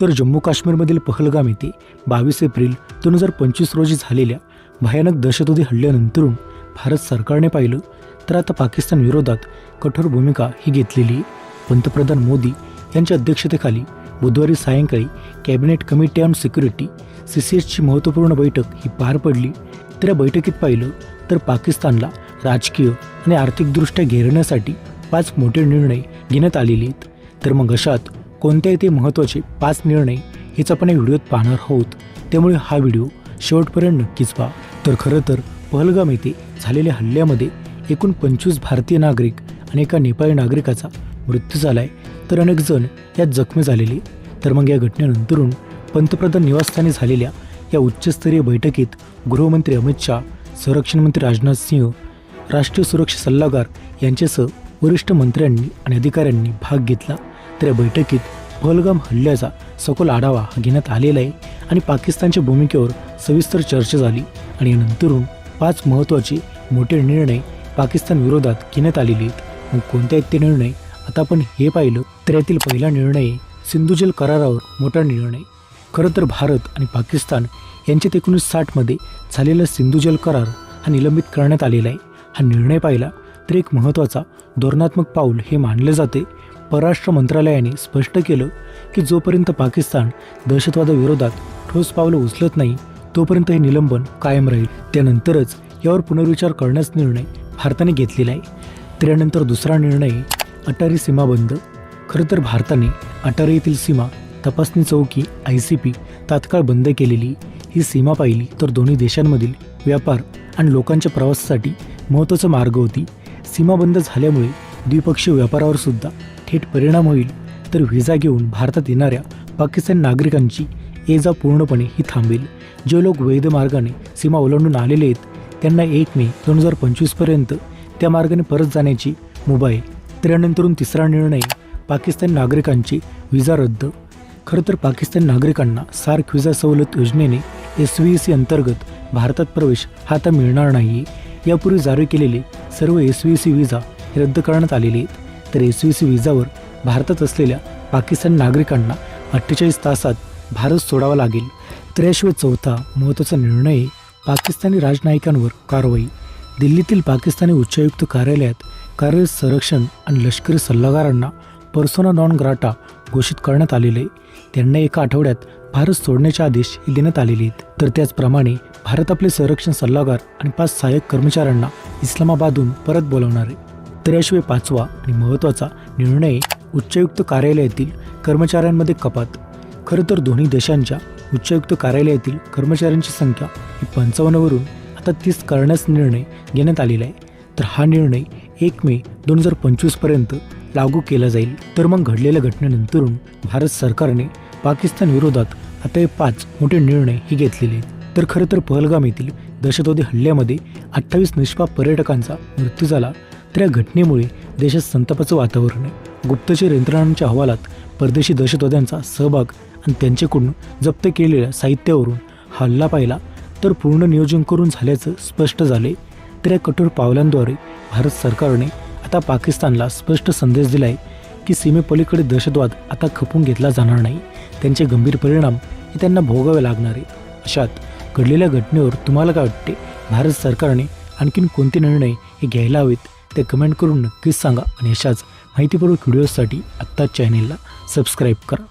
तर जम्मू काश्मीरमधील पहलगाम येथे बावीस एप्रिल दोन हजार पंचवीस रोजी झालेल्या भयानक दहशतवादी हल्ल्यानंतरून भारत सरकारने पाहिलं तर आता पाकिस्तान विरोधात कठोर भूमिका ही घेतलेली आहे. पंतप्रधान मोदी यांच्या अध्यक्षतेखाली बुधवारी सायंकाळी cabinet committee on security C C एसची महत्त्वपूर्ण बैठक ही पार पडली. तर या बैठकीत पाहिलं तर पाकिस्तानला राजकीय आणि आर्थिकदृष्ट्या घेरण्यासाठी पाच मोठे निर्णय घेण्यात आलेले आहेत. तर मग अशात कोणत्याही ते महत्त्वाचे पाच निर्णय हेच आपण या व्हिडिओत पाहणार आहोत. त्यामुळे हा व्हिडिओ शेवटपर्यंत नक्कीच पहा. तर खरं तर पहलगाम येथे झालेल्या हल्ल्यामध्ये एकूण पंचवीस भारतीय नागरिक आणि एका नेपाळी नागरिकाचा मृत्यू झाला आहे तर अनेक जण यात जखमी झालेले. तर मग या घटनेनंतरून पंतप्रधान निवासस्थानी झालेल्या या उच्चस्तरीय बैठकीत गृहमंत्री अमित शाह संरक्षण मंत्री राजनाथ सिंह राष्ट्रीय सुरक्षा सल्लागार यांच्यासह वरिष्ठ मंत्र्यांनी आणि अधिकाऱ्यांनी भाग घेतला. तर या बैठकीत पहलगाम हल्ल्याचा सखोल आढावा घेण्यात आलेला आहे आणि पाकिस्तानच्या भूमिकेवर सविस्तर चर्चा झाली आणि नंतरून पाच महत्त्वाचे मोठे निर्णय पाकिस्तान विरोधात घेण्यात आलेले आहेत. मग कोणते आहेत ते निर्णय? आता आपण हे पाहिलं तर यातील पहिला निर्णय सिंधुजल करारावर मोठा निर्णय. खरं तर भारत आणि पाकिस्तान यांच्यात एकोणीस साठमध्ये झालेला सिंधुजल करार हा निलंबित करण्यात आलेला आहे. हा निर्णय पाहिला तर एक महत्त्वाचा धोरणात्मक पाऊल हे मानले जाते. परराष्ट्र मंत्रालयाने स्पष्ट केलं की जोपर्यंत पाकिस्तान दहशतवादाविरोधात ठोस पावलं उचलत नाही तोपर्यंत हे निलंबन कायम राहील. त्यानंतरच यावर पुनर्विचार करण्याचा निर्णय भारताने घेतलेला आहे. त्यानंतर दुसरा निर्णय अटारी सीमा बंद. खरं तर भारताने अटारी येथील सीमा तपासणी चौकी आय सी पी तात्काळ बंद केलेली ही सीमा पाहिली तर दोन्ही देशांमधील व्यापार आणि लोकांच्या प्रवासासाठी महत्त्वाचा मार्ग होती. सीमा बंद झाल्यामुळे द्विपक्षीय व्यापारावर सुद्धा थेट परिणाम होईल तर व्हिसा घेऊन भारतात येणाऱ्या पाकिस्तानी नागरिकांची ये जा पूर्णपणे ही थांबेल. जे लोक वैध मार्गाने सीमा ओलांडून आलेले आहेत त्यांना एक मे दोन हजार पंचवीसपर्यंत त्या मार्गाने परत जाण्याची मुभा आहे तर यानंतरून तिसरा निर्णय पाकिस्तानी नागरिकांची व्हिसा रद्द. खरं तर पाकिस्तानी नागरिकांना सार्क व्हिसा सवलत योजनेने एस व्ही सी अंतर्गत भारतात प्रवेश हा आता मिळणार नाही यापूर्वी जारी केलेले सर्व एस व्ही सी व्हिसा रद्द करण्यात आलेले आहेत. तर एस व्ही सी भारतात असलेल्या पाकिस्तानी नागरिकांना अठ्ठेचाळीस तासात भारत सोडावा लागेल. तर याशिवाय चौथा महत्त्वाचा निर्णय आहे पाकिस्तानी राजनयिकांवर कारवाई. दिल्लीतील पाकिस्तानी उच्चायुक्त कार्यालयात कार्यरत संरक्षण आणि लष्करी सल्लागारांना पर्सोना नॉन ग्राटा घोषित करण्यात आलेले. आहे. त्यांना एका आठवड्यात भारत सोडण्याचे आदेश देण्यात आलेले आहेत. तर त्याचप्रमाणे भारत आपले संरक्षण सल्लागार आणि पाच सहाय्यक कर्मचाऱ्यांना इस्लामाबादहून परत बोलावणार आहे. तर पाचवा आणि महत्त्वाचा निर्णय उच्चायुक्त कार्यालयातील कर्मचाऱ्यांमध्ये कपात. खरं तर दोन्ही देशांच्या उच्चायुक्त कार्यालयातील कर्मचाऱ्यांची संख्या ही पंचावन्नवरून आता तीस करण्यास निर्णय घेण्यात आलेला आहे. तर हा निर्णय एक मे दोन हजार पंचवीसपर्यंत लागू केला जाईल. तर मग घडलेल्या घटनेनंतरून भारत सरकारने पाकिस्तान विरोधात आता हे पाच मोठे निर्णय हे घेतलेले आहेत. तर खरं तर पहलगाम येथील दहशतवादी हल्ल्यामध्ये अठ्ठावीस निष्पाप पर्यटकांचा मृत्यू झाला. तर या घटनेमुळे देशात संतापाचं वातावरण आहे. गुप्तचर यंत्रणांच्या अहवालात परदेशी दहशतवाद्यांचा सहभाग आणि त्यांच्याकडून जप्त केलेल्या साहित्यावरून हल्ला पाहिला तर पूर्ण नियोजन करून झाल्याचं स्पष्ट झाले तर या कठोर पावलांद्वारे भारत सरकारने आता पाकिस्तानला स्पष्ट संदेश दिला आहे की सीमेपलीकडे दहशतवाद आता खपून घेतला जाणार नाही. त्यांचे गंभीर परिणाम हे त्यांना भोगावे लागणार आहेत. अशात घडलेल्या घटनेवर तुम्हाला काय वाटते? भारत सरकारने आणखीन कोणते निर्णय हे घ्यायला हवेत? ते कमेंट करून नक्कीच सांगा आणि अशाच माहितीपूर्वक व्हिडिओजसाठी आत्ताच चॅनेलला सबस्क्राईब करा.